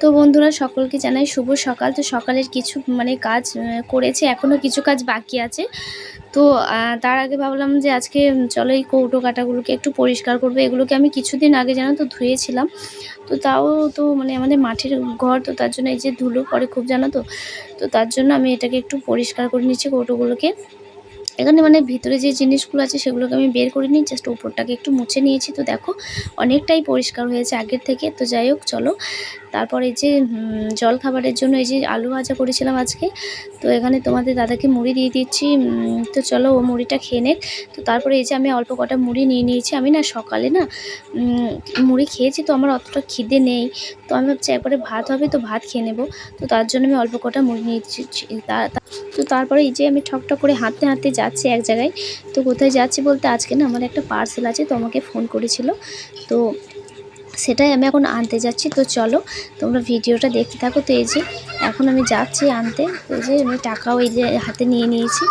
তো বন্ধুরা, সকলকে জানাই শুভ সকাল। তো সকালের কিছু মানে কাজ করেছে এখনও কিছু কাজ বাকি আছে। তো তার আগে ভাবলাম যে আজকে চলো এই কৌটো কাটাগুলোকে একটু পরিষ্কার করব। এগুলোকে আমি কিছুদিন আগে জানো তো ধুয়েছিলাম। তো তাও তো মানে আমাদের মাঠের ঘর, তো তার জন্য এই যে ধুলো পড়ে খুব জানো তো। তো তার জন্য আমি এটাকে একটু পরিষ্কার করে নিচ্ছি কৌটোগুলোকে। এখানে মানে ভিতরে যে জিনিসগুলো আছে সেগুলোকে আমি বের করে নিই জাস্ট উপরটাকে একটু মুছে নিয়েছি। তো দেখো, অনেকটাই পরিষ্কার হয়েছে আগের থেকে। তো যাই হোক, চলো। তারপর এই যে জল খাবারের জন্য এই যে আলু ভাজা করেছিলাম আজকে। তো এখানে তোমাদের দাদাকে মুড়ি দিয়ে দিচ্ছি। তো চলো ও মুড়িটা খেয়ে নেক। তো তারপরে এই যে আমি অল্প কটা মুড়ি নিয়ে নিয়েছি। আমি না সকালে না মুড়ি খেয়েছি তো আমার অতটা খিদে নেই। তো আমি ভাবছি একবারে ভাত হবে তো ভাত খেয়ে নেব। তো তার জন্য আমি অল্প কটা মুড়ি নিয়েছি তা- তা- তারপরে এই যে আমি ঠকঠক করে হাঁটতে হাঁটতে যাচ্ছি এক জায়গায়, তো কোথায় যাচ্ছি বলতে আজকে না আমার একটা পার্সেল আছে, তো আমাকে ফোন করেছিল। তো সেটাই আমি এখন আনতে যাচ্ছি, তো চলো তোমরা ভিডিওটা দেখতে থাকো। তো এই যে এখন আমি যাচ্ছি আনতে এই যে আমি টাকাও এই যে হাতে নিয়ে নিয়েছি।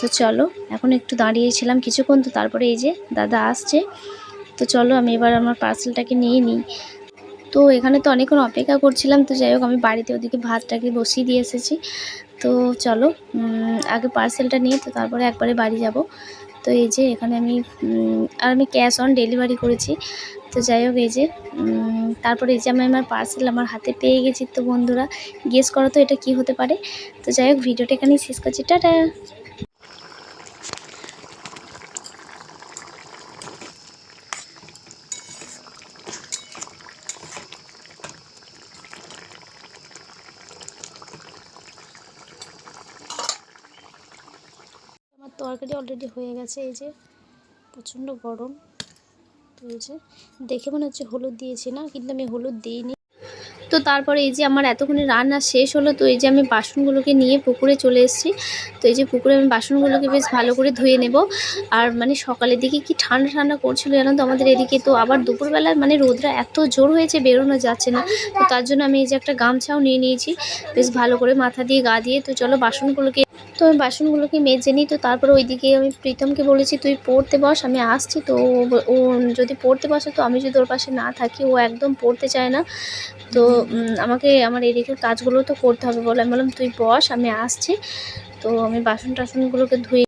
তো চলো এখন একটু দাঁড়িয়েছিলাম কিছুক্ষণ, তো তারপরে এই যে দাদা আসছে। তো চলো আমি এবার আমার পার্সেলটাকে নিয়ে নিই। তো এখানে তো অনেকক্ষণ অপেক্ষা করছিলাম, তো যাই হোক আমি বাড়িতে ওদিকে ভাতটাকে বসিয়ে দিয়ে এসেছি। তো চলো আগে পার্সেলটা নিয়ে তো তারপরে একবারে বাড়ি যাব। তো এই যে এখানে আমি আর আমি ক্যাশ অন ডেলিভারি করেছি। তো যাই হোক এই যে তারপরে এই যে আমি আমার পার্সেল আমার হাতে পেয়ে গেছি তো বন্ধুরা গেস করো তো এটা কি হতে পারে। তো যাই হোক ভিডিওটা এখানেই শেষ করছি। টাটা আমার তরকারি অলরেডি হয়ে গেছে, এই যে প্রচণ্ড গরম তো এই যে দেখে মনে হচ্ছে হলুদ দিয়েছি না, কিন্তু আমি হলুদ দিইনি। তো তারপরে এই যে আমার এতক্ষণে রান্না শেষ হলো, তো এই যে আমি বাসনগুলোকে নিয়ে পুকুরে চলে এসেছি। তো এই যে পুকুরে আমি বাসনগুলোকে বেশ ভালো করে ধুয়ে নেব। আর মানে সকালের দিকে কি ঠান্ডা ঠান্ডা করছিল জানো তো আমাদের এদিকে, তো আবার দুপুরবেলা মানে রোদরা এত জোর হয়েছে বেরোনো যাচ্ছে না। তো তার জন্য আমি এই যে একটা গামছাও নিয়ে নিয়েছি, বেশ ভালো করে মাথা দিয়ে গা দিয়ে। তো চলো বাসনগুলোকে তো আমি বাসনগুলোকে মেজে নিই, তো তারপরে ওইদিকে আমি প্রীতমকে বলেছি, তুই পড়তে বস, আমি আসছি। তো ও যদি পড়তে বসে, তো আমি যদি ওর পাশে না থাকি, ও একদম পড়তে চায় না। তো আমাকে আমার এদিকের কাজগুলো তো করতে হবে বলে আমি বললাম, তুই বস, আমি আসছি। তো আমি বাসন টাসনগুলোকে ধুয়ে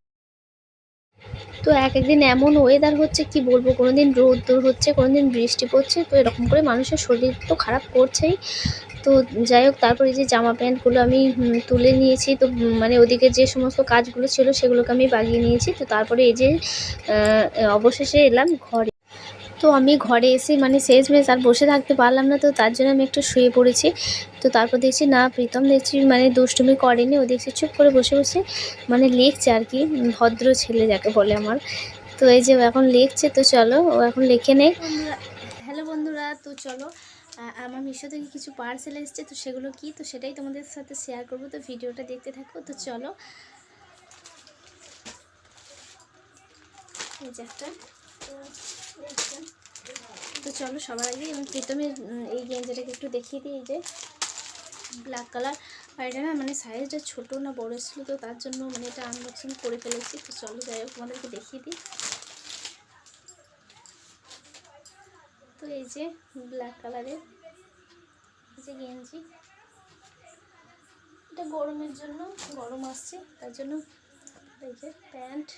তো এক একদিন এমন ওয়েদার হচ্ছে, কি বলব? কোনোদিন রোদ দূর হচ্ছে, কোনোদিন বৃষ্টি পড়ছে, তো এরকম করে মানুষের শরীর তো খারাপ করছেই। তো যাই হোক, তারপরে যে জামা প্যান্টগুলো আমি তুলে নিয়েছি। তো মানে ওদিকে যে সমস্ত কাজগুলো ছিল সেগুলোকে আমি বাগিয়ে নিয়েছি। তো তারপরে এই যে অবশেষে এলাম ঘরে। তো আমি ঘরে এসে মানে শেষ শেষমেশ আর বসে থাকতে পারলাম না, তো তার জন্য আমি একটু শুয়ে পড়েছি। তো তারপর দেখছি, না, প্রীতম দেখছি মানে দুষ্টুমি করেনি। ও দেখছি, চুপ করে বসে বসে মানে লিখছে আর কি, ভদ্র ছেলে যাকে বলে আমার। তো এই যে এখন লিখছে, তো চলো ও এখন লিখে নেই। হ্যালো বন্ধুরা, তো চলো আমার মিশো থেকে কিছু পার্সেল এসছে তো সেগুলো কি? তো সেটাই তোমাদের সাথে শেয়ার করব। তো ভিডিওটা দেখতে থাকো তো চলো। এই যে একটা। তো চলো সবার আগে প্রথমে উম, এই গেঞ্জিটাকে একটু দেখিয়ে দিই যে। ব্ল্যাক কালার আর এটা না মানে সাইজটা ছোটো না বড় ছিল তো তার জন্য মানে এটা আনবক্সিং করে ফেলেছি। তো চলো যাই হোক তোমাদেরকে দেখিয়ে দিই। তো এই যে ব্ল্যাক কালারের যে গেঞ্জি। এটা গরমের জন্য, গরম আসছে, তার জন্য এই যে প্যান্ট।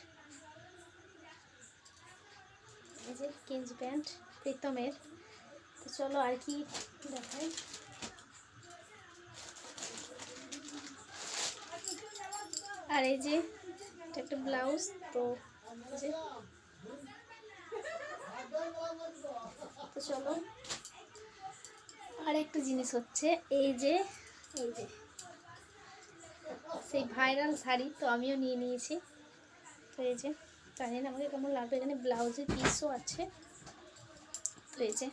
এই যে গেঞ্জি প্যান্ট, প্রীতমের। তো চলো আর কি দেখাই। আর এই যে এটা একটা ব্লাউজ, তো যে তো চলো। আর একটা জিনিস হচ্ছে, এই যে এই যে, সেই ভাইরাল শাড়ি তো আমিও নিয়ে নিয়েছি। তো এই যে, জানি না আমাকে কেমন লাগবে এখানে ব্লাউজের পিসও আছে। তো এই যে,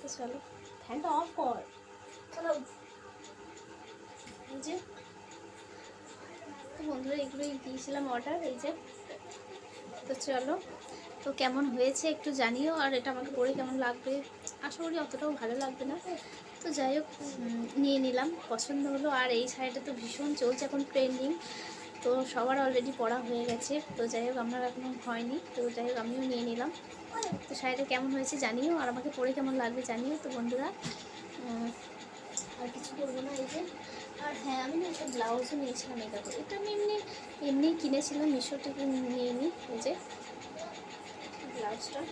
তো চলো, ফ্যানটা অফ কর। এই যে বন্ধুরা এগুলোই দিয়েছিলাম অর্ডার এই যে, তো চলো। তো কেমন হয়েছে একটু জানিও, আর এটা আমাকে পড়ে কেমন লাগবে? আশা করি অতটাও ভালো লাগবে না। তো যাই হোক নিয়ে নিলাম, পছন্দ হলো। আর এই শাড়িটা তো ভীষণ চলছে এখন ট্রেন্ডিং তো সবার অলরেডি পড়া হয়ে গেছে। তো যাই হোক, আমার এখনও হয়নি। তো যাই হোক, আমিও নিয়ে নিলাম। তো শাড়িটা কেমন হয়েছে জানিও, আর আমাকে পরে কেমন লাগবে জানিও তো বন্ধুরা। আর কিছু করব না এই যে। আর হ্যাঁ আমি না একটা ব্লাউজও নিয়েছিলাম এটা করে এটা আমি এমনি এমনি কিনেছিলাম মিশো থেকে নিয়ে নিই এই যে। ব্লাউজটা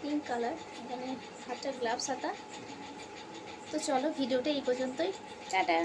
পিঙ্ক কালার এখানে হাতটা গ্লাভস হাতা। তো চলো ভিডিওটা এই পর্যন্তই। টাটা!